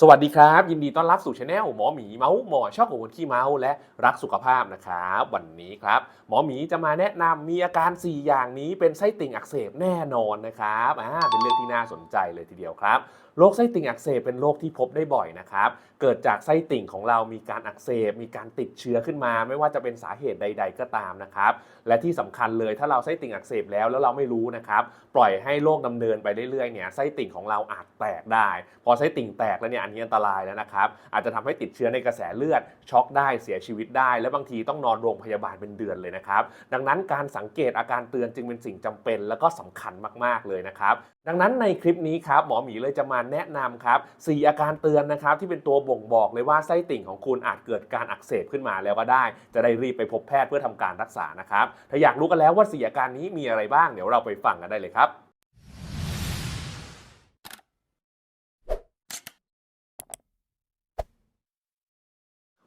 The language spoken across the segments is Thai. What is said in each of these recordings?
สวัสดีครับ ยินดีต้อนรับสู่ช anel หมอหมีเมาส์หมอชอบของคนขี้เมาส์และรักสุขภาพนะครับวันนี้ครับ หมอหมีจะมาแนะนำมีอาการ 4 อย่างนี้เป็นไส้ติ่งอักเสบแน่นอนนะครับอ่าเป็นเรื่องที่น่าสนใจเลยทีเดียวครับโรคไส้ติ่งอักเสบเป็นโรคที่พบได้บ่อยนะครับเกิดจากไส้ติ่งของเรามีการอักเสบ มีการติดเชื้อขึ้นมา ไม่ว่าจะเป็นสาเหตุใด ๆ ก็ตามนะครับและที่สำคัญเลยถ้าเราไส้ติ่งอักเสบแล้วแล้วเราไม่รู้นะครับปล่อยให้โรคดำเนินไปเรื่อยๆเนี่ยไส้ติ่งของเราอาจแตกได้ พอไส้ติ่งแตกแล้วเนี่ยอันนี้อันตรายแล้วนะครับ อาจจะทำให้ติดเชื้อในกระแสเลือด ช็อกได้เสียชีวิตได้ และบางทีต้องนอนโรงพยาบาลเป็นเดือนเลยนะครับ ดังนั้นการสังเกตอาการเตือนจึงเป็นสิ่งจำเป็น และก็สำคัญมาก ๆ เลยนะครับ ดังนั้นในคลิปนี้ครับหมอหมีเลยจะมาแนะนำครับสี่อาการเตือนนะครับที่เป็นตัวบ่งบอกเลยว่าไส้ติ่งของคุณอาจเกิดการอักเสบขึ้นมาแล้วก็ได้ จะได้รีบไปพบแพทย์เพื่อทำการรักษานะครับถ้าอยากรู้กันแล้วว่าสี่อาการนี้มีอะไรบ้างเดี๋ยวเราไปฟังกันได้เลยครับ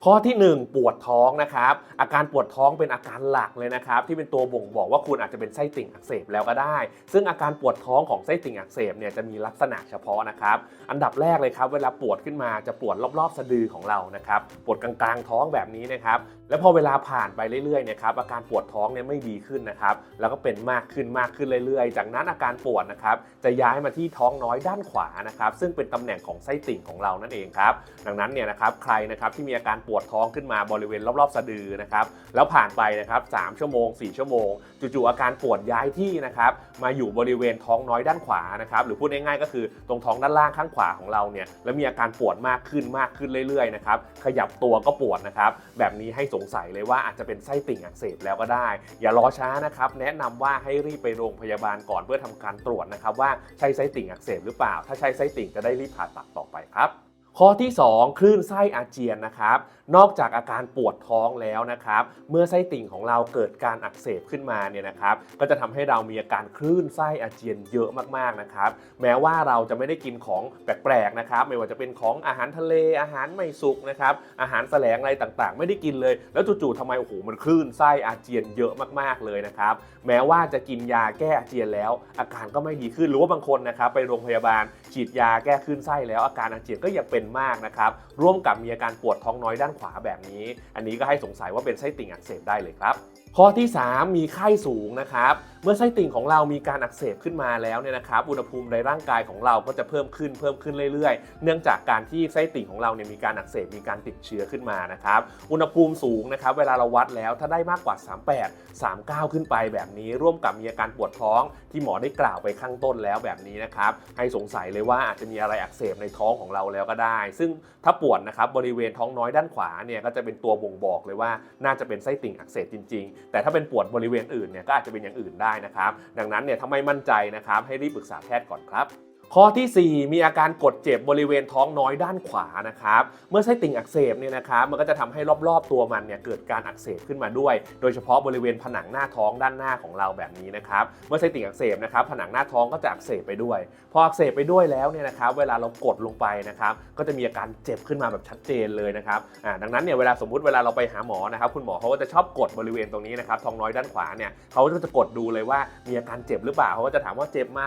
ข้อที่ 1 ปวดท้องนะครับ อาการปวดท้องเป็นอาการหลักเลยนะครับ ที่เป็นตัวบ่งบอกว่าคุณอาจจะเป็นไส้ติ่งอักเสบแล้วก็ได้ ซึ่งอาการปวดท้องของไส้ติ่งอักเสบเนี่ยจะมีลักษณะเฉพาะนะครับ อันดับแรกเลยครับ เวลาปวดขึ้นมาจะปวดรอบๆสะดือของเรานะครับ ปวดกลางๆท้องแบบนี้นะครับ แล้วพอเวลาผ่านไปเรื่อยๆเนี่ยครับอาการปวดท้องเนี่ยไม่ดีขึ้นนะครับ แล้วก็เป็นมากขึ้นมากขึ้นเรื่อยๆ จากนั้นอาการปวดนะครับจะย้ายมาที่ท้องน้อยด้านขวานะครับ ซึ่งเป็นตำแหน่งของไส้ติ่งของเรานั่นเองครับ ดังนั้นเนี่ยนะครับใครนะครับที่มีอาการปวดท้องขึ้นมาบริเวณรอบๆสะดือนะครับแล้วผ่านไปนะครับ3ชั่วโมง 4 ชั่วโมง จู่ๆอาการปวดย้ายที่นะครับมาอยู่บริเวณท้องน้อยด้านขวานะครับหรือพูดง่ายๆก็คือตรงท้องด้านล่างข้างขวาของเราเนี่ยแล้วมีอาการปวดมากขึ้นมากขึ้นเรื่อยๆนะครับขยับตัวก็ปวดนะครับแบบนี้ให้สงสัยเลยว่าอาจจะเป็นไส้ติ่งอักเสบแล้วก็ได้ อย่ารอช้านะครับแนะนำว่าให้รีบไปโรงพยาบาลก่อนเพื่อทำการตรวจนะครับว่าใช่ไส้ติ่งอักเสบหรือเปล่า ถ้าใช่ไส้ติ่งจะได้รีบผ่าตัดต่อไปครับ ข้อที่ 2 คลื่นไส้อาเจียนนะครับ นอกจากอาการปวดท้องแล้วนะครับ เมื่อไส้ติ่งของเราเกิดการอักเสบขึ้นมาเนี่ยนะครับ ก็จะทำให้เรามีอาการคลื่นไส้อาเจียนเยอะมากๆนะครับ แม้ว่าเราจะไม่ได้กินของแปลกๆนะครับ ไม่ว่าจะเป็นของอาหารทะเลอาหารไม่สุกนะครับ อาหารแสลงอะไรต่างๆ ไม่ได้กินเลย แล้วจู่ๆทำไมโอ้โหมันคลื่นไส้อาเจียนเยอะมากๆเลยนะครับ แม้ว่าจะกินยาแก้อาเจียนแล้ว อาการก็ไม่ดีขึ้นหรือว่าบางคนนะครับไปโรงพยาบาลฉีดยาแก้คลื่นไส้แล้วอาการอาเจียนก็ยังเป็นมากนะครับ ร่วมกับมีอาการปวดท้องน้อยด้านขวาแบบนี้ อันนี้ก็ให้สงสัยว่าเป็นไส้ติ่งอักเสบได้เลยครับ ข้อที่ 3 มีไข้สูงนะครับ เมื่อไส้ติ่งของเรามีการอักเสบขึ้นมาแล้วเนี่ยนะครับ อุณหภูมิในร่างกายของเราก็จะเพิ่มขึ้นเพิ่มขึ้นเรื่อยๆ เนื่องจากการที่ไส้ติ่งของเราเนี่ยมีการอักเสบมีการติดเชื้อขึ้นมานะครับ อุณหภูมิสูงนะครับ เวลาเราวัดแล้วถ้าได้มากกว่า 38 39 ขึ้นไปแบบนี้ ร่วมกับมีอาการปวดท้องที่หมอได้กล่าวไปข้างต้นแล้วแบบนี้นะครับ ให้สงสัยเลยว่าอาจจะมีอะไรอักเสบในท้องของเราแล้วก็ได้ ซึ่งถ้าปวดนะครับบริเวณท้องน้อยด้านขวาเนี่ยก็จะเป็นตัวบ่งบอกเลยว่าน่าจะเป็นไส้ติ่งอักเสบจริงๆแต่ถ้าเป็นปวดบริเวณอื่นเนี่ยก็อาจจะเป็นอย่างอื่นได้นะครับ ดังนั้นเนี่ยถ้าไม่มั่นใจนะครับให้รีบปรึกษาแพทย์ก่อนครับ ข้อทีสี่ 4 มีอาการกดเจ็บบริเวณท้องน้อยด้านขวานะครับ เมื่อไส้ติ่งอักเสบเนี่ยนะครับ มันก็จะทำให้รอบๆตัวมันเนี่ยเกิดการอักเสบขึ้นมาด้วย โดยเฉพาะบริเวณผนังหน้าท้องด้านหน้าของเราแบบนี้นะครับ เมื่อไส้ติ่งอักเสบนะครับ ผนังหน้าท้องก็จะอักเสบไปด้วย พออักเสบไปด้วยแล้วเนี่ยนะครับ เวลาเรากดลงไปนะครับ ก็จะมีอาการเจ็บขึ้นมาแบบชัดเจนเลยนะครับ อ่า ดังนั้นเนี่ยเวลาสมมุติเวลาเราไปหาหมอนะครับ คุณหมอเขาก็จะชอบกดบริเวณตรงนี้นะครับท้องน้อยด้านขวาเนี่ยเขาก็จะกดดูเลยว่ามีอาการเจ็บหรือเปล่าเขาก็จะถามว่าเจ็บไหม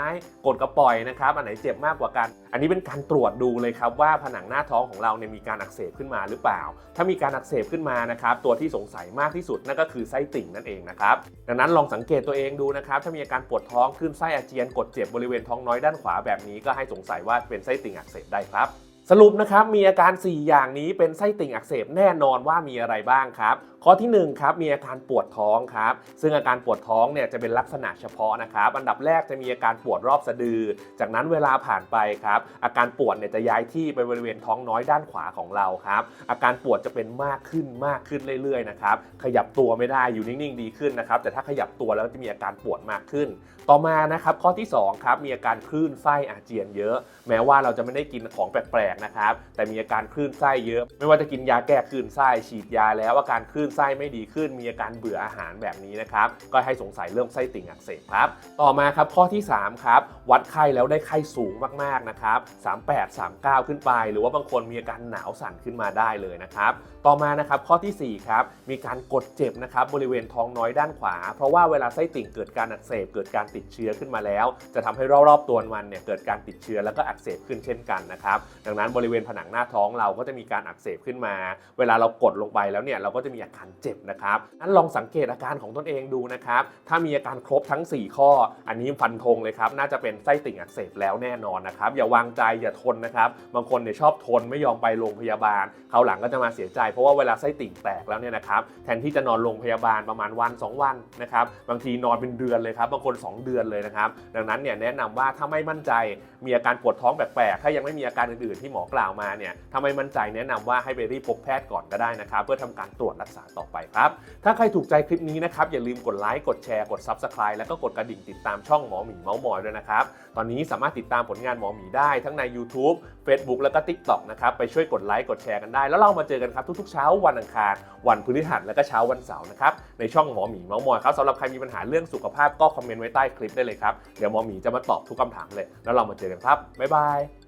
กดกระปล่อยนะครับอันไหนเจ็บมากกว่ากัน อันนี้เป็นการตรวจดูเลยครับว่าผนังหน้าท้องของเราเนี่ยมีการอักเสบขึ้นมาหรือเปล่า ถ้ามีการอักเสบขึ้นมานะครับตัวที่สงสัยมากที่สุดนั่นก็คือไส้ติ่งนั่นเองนะครับดังนั้นลองสังเกตตัวเองดูนะครับถ้ามีอาการปวดท้องคลื่นไส้อาเจียนกดเจ็บบริเวณท้องน้อยด้านขวาแบบนี้ก็ให้สงสัยว่าเป็นไส้ติ่งอักเสบได้ครับสรุปนะครับมีอาการ 4 อย่างนี้เป็นไส้ติ่งอักเสบแน่นอนว่ามีอะไรบ้างครับ ข้อที่1ครับมีอาการปวดท้องครับซึ่งอาการปวดท้องเนี่ยจะเป็นลักษณะเฉพาะนะครับอันดับแรกจะมีอาการปวดรอบสะดือ จากนั้นเวลาผ่านไปครับอาการปวดเนี่ยจะย้ายที่ไปบริเวณท้องน้อยด้านขวาของเราครับอาการปวดจะเป็นมากขึ้นมากขึ้นเรื่อยๆนะครับขยับตัวไม่ได้อยู่นิ่งๆดีขึ้นนะครับแต่ถ้าขยับตัวแล้วจะมีอาการปวดมากขึ้น ต่อมานะครับข้อที่2ครับมีอาการคลื่นไส้อาเจียนเยอะ แม้ว่าเราจะไม่ได้กินของแปลกๆนะครับแต่มีอาการคลื่นไส้เยอะ ไม่ว่าจะกินยาแก้คลื่นไส้ฉีดยาแล้วอาการคลื่นไส้ไม่ดีขึ้น มีอาการเบื่ออาหารแบบนี้นะครับ ก็ให้สงสัยเรื่องไส้ติ่งอักเสบครับ ต่อมาครับข้อที่ 3 ครับ วัดไข้แล้วได้ไข้สูงมากๆนะครับ 38 39 ขึ้นไป หรือว่าบางคนมีอาการหนาวสั่นขึ้นมาได้เลยนะครับ ต่อมานะครับข้อทีสี่4 ครับ มีการกดเจ็บนะครับบริเวณท้องน้อยด้านขวา เพราะว่าเวลาไส้ติ่งเกิดการอักเสบเกิดการติดเชื้อขึ้นมาแล้ว จะทำให้รอบๆตัวมันเนี่ยเกิดการติดเชื้อแล้วก็อักเสบขึ้นเช่นกันนะครับ ดังนั้นบริเวณผนังหน้าท้องเราก็จะมีการอักเสบขึ้นมา เวลาเรากดลงไปแล้วเนี่ยเราก็จะมีอาการเจ็บนะครับนั้นลองสังเกตอาการของตนเองดูนะครับ ถ้ามีอาการครบทั้ง 4 ข้อ อันนี้ฟันธงเลยครับ น่าจะเป็นไส้ติ่งอักเสบแล้วแน่นอนนะครับ อย่าวางใจอย่าทนนะครับ บางคนเนี่ยชอบทนไม่ยอมไปโรงพยาบาลคราหลังก็จะมาเสียใจ เพราะว่าเวลาไส้ติ่งแตกแล้วเนี่ยนะครับ แทนที่จะนอนโรงพยาบาลประมาณวัน 2 วันนะครับ บางทีนอนเป็นเดือนเลยครับ บางคน 2 เดือนเลยนะครับ ดังนั้นเนี่ยแนะนำว่าถ้าไม่มั่นใจ มีอาการปวดท้องแปลกๆ ถ้ายังไม่มีอาการอื่นๆที่หมอกล่าวมาเนี่ย ถ้าไม่มั่นใจแนะนำว่าให้ไปรีบพบแพทย์ก่อนก็ได้นะครับ เพื่อทำการตรวจรักษาต่อไปครับ ถ้าใครถูกใจคลิปนี้นะครับ อย่าลืมกดไลค์ กดแชร์ กด Subscribe แล้วก็กดกระดิ่งติดตามช่องหมอหมีเมาส์มอยด้วยนะครับ ตอนนี้สามารถติดตามผลงานหมอหมีได้ทั้งใน YouTube Facebook แล้วก็ TikTok นะครับ ไปช่วยกดไลค์ กดแชร์กันได้ แล้วเรามาเจอกันครับทุกๆเช้าวันอังคาร วันพฤหัสและก็เช้าวันเสาร์นะครับ ในช่องหมอหมีเมาส์มอยครับสำหรับใครมีปัญหาเรื่องสุขภาพก็คอมเมนต์ไว้ใต้คลิปได้เลยครับ เดี๋ยวหมอหมีจะมาตอบทุกคำถามเลย แล้วเรามาเจอกันครับ บ๊ายบาย